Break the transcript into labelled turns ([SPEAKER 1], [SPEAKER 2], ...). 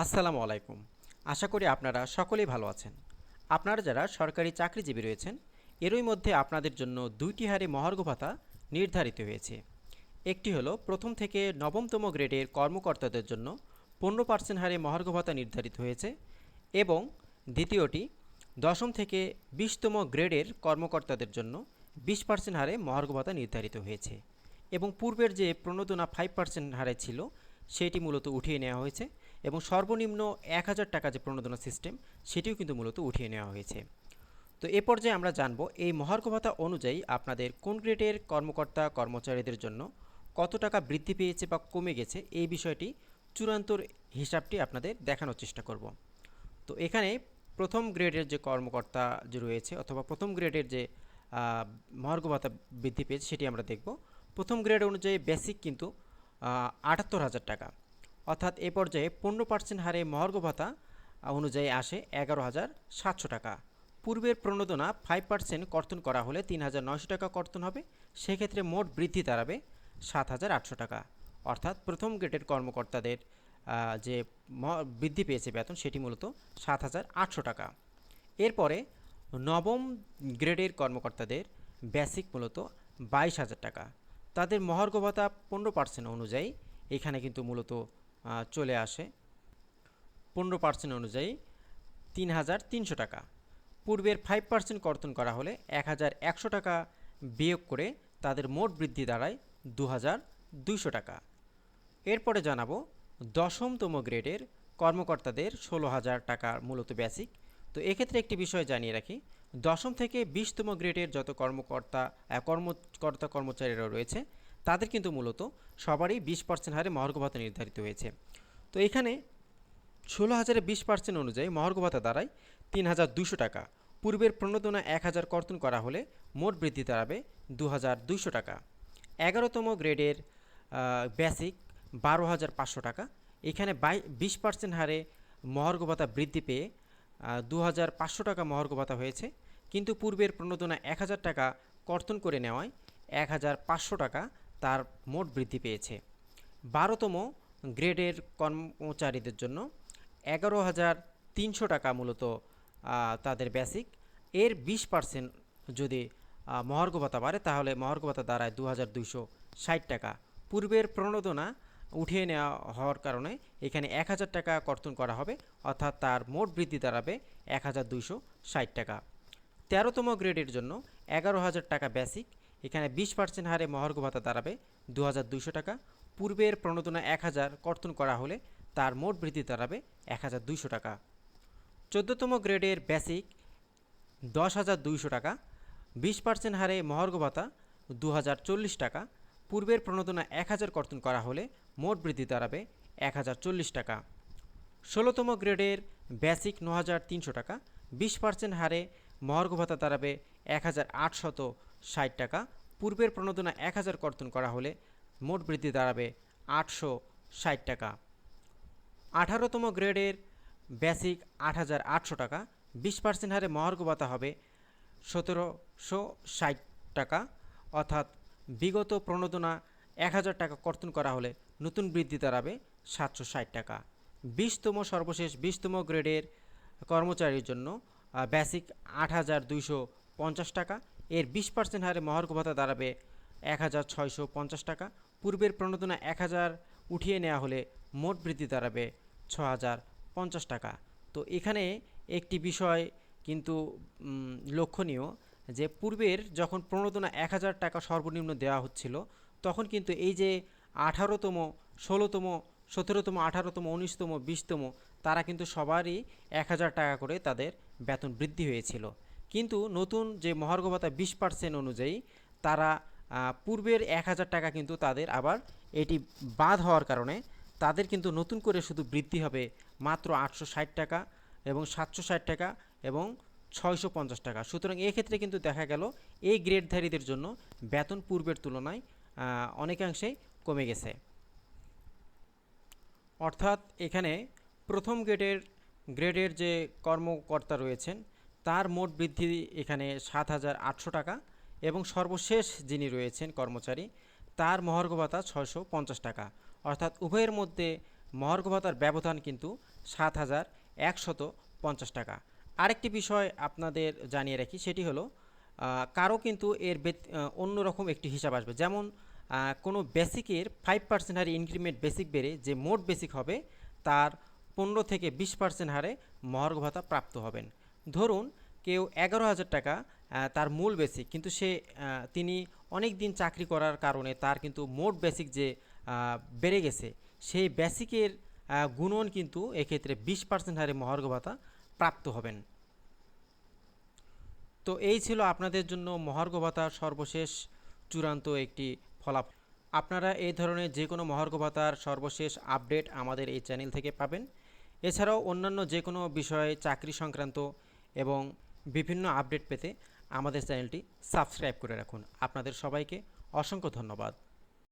[SPEAKER 1] আসসালামু আলাইকুম। আশা করি আপনারা সকলেই ভালো আছেন। আপনারা যারা সরকারি চাকরিজীবী রয়েছেন, এরই মধ্যে আপনাদের জন্য দুইটি হারে মহার্ঘ ভাতা নির্ধারিত হয়েছে। একটি হলো প্রথম থেকে নবমতম গ্রেডের কর্মকর্তাদের জন্য পনেরো পার্সেন্ট হারে মহার্ঘ ভাতা নির্ধারিত হয়েছে এবং দ্বিতীয়টি দশম থেকে বিশতম গ্রেডের কর্মকর্তাদের জন্য বিশ পার্সেন্ট হারে মহার্ঘ ভাতা নির্ধারিত হয়েছে এবং পূর্বের যে প্রণোদনা ফাইভ পার্সেন্ট হারে ছিল, সেটি মূলত উঠিয়ে নেওয়া হয়েছে। এবং সর্বনিম্ন এক হাজার টাকা যে প্রণোদনা সিস্টেম, সেটিও কিন্তু মূলত উঠিয়ে নেওয়া হয়েছে। তো এ পর্যায়ে আমরা জানব এই মহার্ঘ ভাতা অনুযায়ী আপনাদের কোন গ্রেডের কর্মকর্তা কর্মচারীদের জন্য কত টাকা বৃদ্ধি পেয়েছে বা কমে গেছে, এই বিষয়টি চূড়ান্ত হিসাবটি আপনাদের দেখানোর চেষ্টা করব। তো এখানে প্রথম গ্রেডের যে কর্মকর্তা যে রয়েছে অথবা প্রথম গ্রেডের যে মহার্ঘ ভাতা বৃদ্ধি পেয়েছে, সেটি আমরা দেখব। প্রথম গ্রেড অনুযায়ী বেসিক কিন্তু আটাত্তর হাজার টাকা। অর্থাৎ এ পর্যায়ে পনেরো পার্সেন্ট হারে মহার্ঘ ভাতা অনুযায়ী আসে এগারো হাজার সাতশো টাকা। পূর্বের প্রণোদনা ফাইভ পার্সেন্ট কর্তন করা হলে তিন হাজার নয়শো টাকা কর্তন হবে। সেক্ষেত্রে মোট বৃদ্ধি দাঁড়াবে সাত হাজার আটশো টাকা। অর্থাৎ প্রথম গ্রেডের কর্মকর্তাদের যে বৃদ্ধি পেয়েছে বেতন, সেটি মূলত সাত হাজার আটশো টাকা। এরপরে নবম গ্রেডের কর্মকর্তাদের বেসিক মূলত বাইশ হাজার টাকা। তাদের মহার্ঘ ভাতা পনেরো পার্সেন্ট অনুযায়ী। এখানে কিন্তু মূলত চলে আসে। পনেরো পার্সেন্ট অনুযায়ী তিন হাজার তিনশো টাকা। পূর্বের ফাইভ পার্সেন্ট কর্তন করা হলে এক হাজার একশো টাকা বিয়োগ করে তাদের মোট বৃদ্ধি দাঁড়ায় দু হাজার দুইশো টাকা। এরপরে জানাব দশমতম গ্রেডের কর্মকর্তাদের ষোলো হাজার টাকা মূলত বেসিক তো এক্ষেত্রে একটি বিষয় জানিয়ে রাখি, দশম থেকে বিশতম গ্রেডের যত কর্মকর্তা কর্মকর্তা কর্মচারীরা রয়েছে তাদের কিন্তু মূলত সবারই বিশ পার্সেন্ট হারে মহার্ঘ ভাতা নির্ধারিত হয়েছে। তো এখানে ষোলো হাজারে বিশ পার্সেন্ট অনুযায়ী মহার্ঘ ভাতা দাঁড়ায় তিন হাজার দুশো টাকা, পূর্বের প্রণোদনা এক হাজার কর্তন করা হলে মোট বৃদ্ধি দাঁড়াবে দু হাজার দুশো টাকা। এগারোতম গ্রেডের বেসিক বারো হাজার পাঁচশো টাকা, এখানে বাই, বিশ পার্সেন্ট হারে মহার্ঘ ভাতা বৃদ্ধি পেয়ে দু হাজার পাঁচশো টাকা মহার্ঘ ভাতা হয়েছে। কিন্তু পূর্বের প্রণোদনা এক হাজার টাকা কর্তন করে নেওয়ায় এক হাজার পাঁচশো টাকা তার মোট বৃদ্ধি পেয়েছে। বারোতম গ্রেডের কর্মচারীদের জন্য এগারো হাজার তিনশো টাকা মূলত তাদের বেসিক এর বিশ পার্সেন্ট যদি মহার্ঘ ভাতা বাড়ে, তাহলে মহার্ঘ ভাতা দাঁড়ায় দু হাজার দুইশো ষাট টাকা। পূর্বের প্রণোদনা উঠিয়ে নেওয়া হওয়ার কারণে এখানে এক হাজার টাকা কর্তন করা হবে, অর্থাৎ তার মোট বৃদ্ধি দাঁড়াবে এক হাজার দুইশো ষাট টাকা। তেরোতম গ্রেডের জন্য এগারো হাজার টাকা বেসিক এখানে বিশ পার্সেন্ট হারে মহার্ঘ ভাতা দাঁড়াবে দু হাজার দুইশো টাকা। পূর্বের প্রণোদনা এক হাজার, কর্তন করা হলে তার মোট বৃদ্ধি দাঁড়াবে এক হাজার দুইশো টাকা। চোদ্দোতম গ্রেডের বেসিক দশ হাজার দুইশো টাকা। বিশ পার্সেন্ট হারে মহার্ঘ ভাতা দু হাজার চল্লিশ টাকা। পূর্বের প্রণোদনা এক হাজার, কর্তন করা হলে মোট বৃদ্ধি দাঁড়াবে এক হাজার চল্লিশ টাকা। ষোলোতম গ্রেডের বেসিক ন হাজার তিনশো টাকা। বিশ পার্সেন্ট হারে মহার্ঘ ভাতা দাঁড়াবে এক হাজার আটশত। ষাট টাকা। পূর্বের প্রণোদনা এক হাজার কর্তন করা হলে মোট বৃদ্ধি দাঁড়াবে আটশো ষাট টাকা। আঠারোতম গ্রেডের বেসিক আট হাজার আটশো টাকা। বিশ পার্সেন্ট হারে মহার্ঘ হবে সতেরোশো ষাট টাকা। অর্থাৎ বিগত প্রণোদনা এক হাজার টাকা কর্তন করা হলে নতুন বৃদ্ধি দাঁড়াবে সাতশো ষাট টাকা। বিশতম সর্বশেষ বিশতম গ্রেডের কর্মচারীর জন্য বেসিক আট হাজার দুইশো পঞ্চাশ টাকা। এর বিশ পার্সেন্ট হারে মহার্ঘ ভাতা দাঁড়াবে এক হাজার ছয়শো পঞ্চাশ টাকা। পূর্বের প্রণোদনা এক হাজার, উঠিয়ে নেওয়া হলে মোট বৃদ্ধি দাঁড়াবে ছ হাজার পঞ্চাশ টাকা। তো এখানে একটি বিষয় কিন্তু লক্ষণীয় যে পূর্বের যখন প্রণোদনা এক হাজার টাকা সর্বনিম্ন দেওয়া হচ্ছিল, তখন কিন্তু এই যে আঠারোতম, ষোলোতম, সতেরোতম, আঠারোতম, উনিশতম, বিশতম, তারা কিন্তু সবারই এক হাজার টাকা করে তাদের বেতন বৃদ্ধি হয়েছিল। কিন্তু নতুন যে মহার্ঘ ভাতা বিশ পার্সেন্ট অনুযায়ী তারা পূর্বের এক হাজার টাকা কিন্তু তাদের আবার এটি বাদ হওয়ার কারণে তাদের কিন্তু নতুন করে শুধু বৃদ্ধি হবে মাত্র আটশো ষাট টাকা এবং সাতশো ষাট টাকা এবং ছয়শো পঞ্চাশ টাকা। সুতরাং এক্ষেত্রে কিন্তু দেখা গেল এই গ্রেডধারীদের জন্য বেতন পূর্বের তুলনায় অনেকাংশেই কমে গেছে। অর্থাৎ এখানে প্রথম গ্রেডের গ্রেডের যে কর্মকর্তা রয়েছেন তার মোট বৃদ্ধি এখানে সাত হাজার আটশো টাকা এবং সর্বশেষ যিনি রয়েছেন কর্মচারী তার মহার্ঘ ভাতা ছয়শো পঞ্চাশ টাকা। অর্থাৎ উভয়ের মধ্যে মহার্ঘ ভাতার ব্যবধান কিন্তু সাত হাজার একশত পঞ্চাশ টাকা। আরেকটি বিষয় আপনাদের জানিয়ে রাখি সেটি হলো আহ, কারও কিন্তু এর অন্যরকম একটি হিসাব আসবে। যেমন কোনো বেসিকের ফাইভ পার্সেন্ট হারে ইনক্রিমেন্ট বেসিক বেড়ে যে মোট বেসিক হবে তার পনেরো থেকে বিশ পার্সেন্ট হারে মহার্ঘ ভাতা প্রাপ্ত হবেন। ধরুন কেউ এগারো হাজার টাকা তার মূল বেসিক কিন্তু সে তিনি অনেক দিন চাকরি করার কারণে তার কিন্তু মোট বেসিক যে বেড়ে গেছে, সেই বেসিকের গুণন কিন্তু এক্ষেত্রে বিশ পার্সেন্ট হারে মহার্ঘ ভাতা প্রাপ্ত হবেন। তো এই ছিল আপনাদের জন্য মহার্ঘ ভাতার সর্বশেষ চূড়ান্ত একটি ফলাফল। আপনারা এই ধরনের যে কোনো মহার্ঘ ভাতার সর্বশেষ আপডেট আমাদের এই চ্যানেল থেকে পাবেন। এছাড়াও অন্যান্য যে কোনো বিষয়ে চাকরি সংক্রান্ত এবং বিভিন্ন আপডেট পেতে আমাদের চ্যানেলটি সাবস্ক্রাইব করে রাখুন। আপনাদের সবাইকে অসংখ্য ধন্যবাদ।